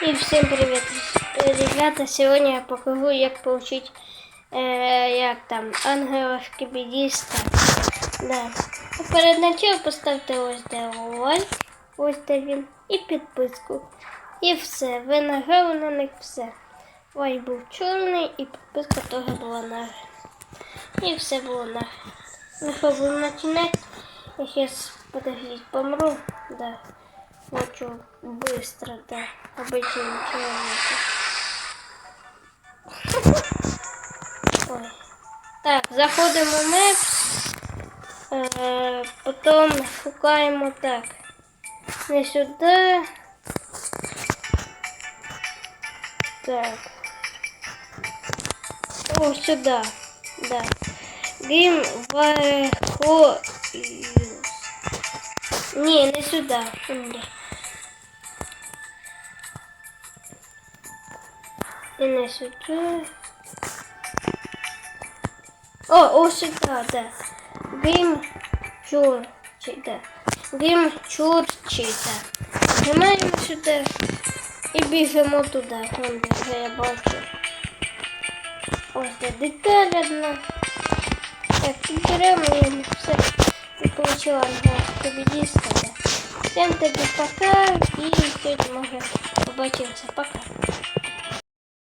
И всем привет, ребята! Сегодня я покажу, як получить, э, як там, ангела шкібідіста. Да. А Перед началом поставте ось де лайк, ось де він, і підписку. І все. Ви нажали на них все. Лайк був чорний і підписка теж була на. І все було на. Що, будемо починати? Я сейчас, подождите, помру. Да. Хочу быстро, да. Обычным человеком. Ой. Так, заходимо в Maps. Е, потім шукаємо так. Не сюди. Так. О, сюди. Да. Грім Вархо. Ні, не сюди. І не сюди. О, ось сюди, да. Грім чурчита. Грім чурчита. Нажимаємо сюди і біжимо туди. Вон де вже я бачу. Ось де деталь одна. Так, підберемо. Победиста. Да. Всем тобі пока і сьогодні може побачимося. Пока.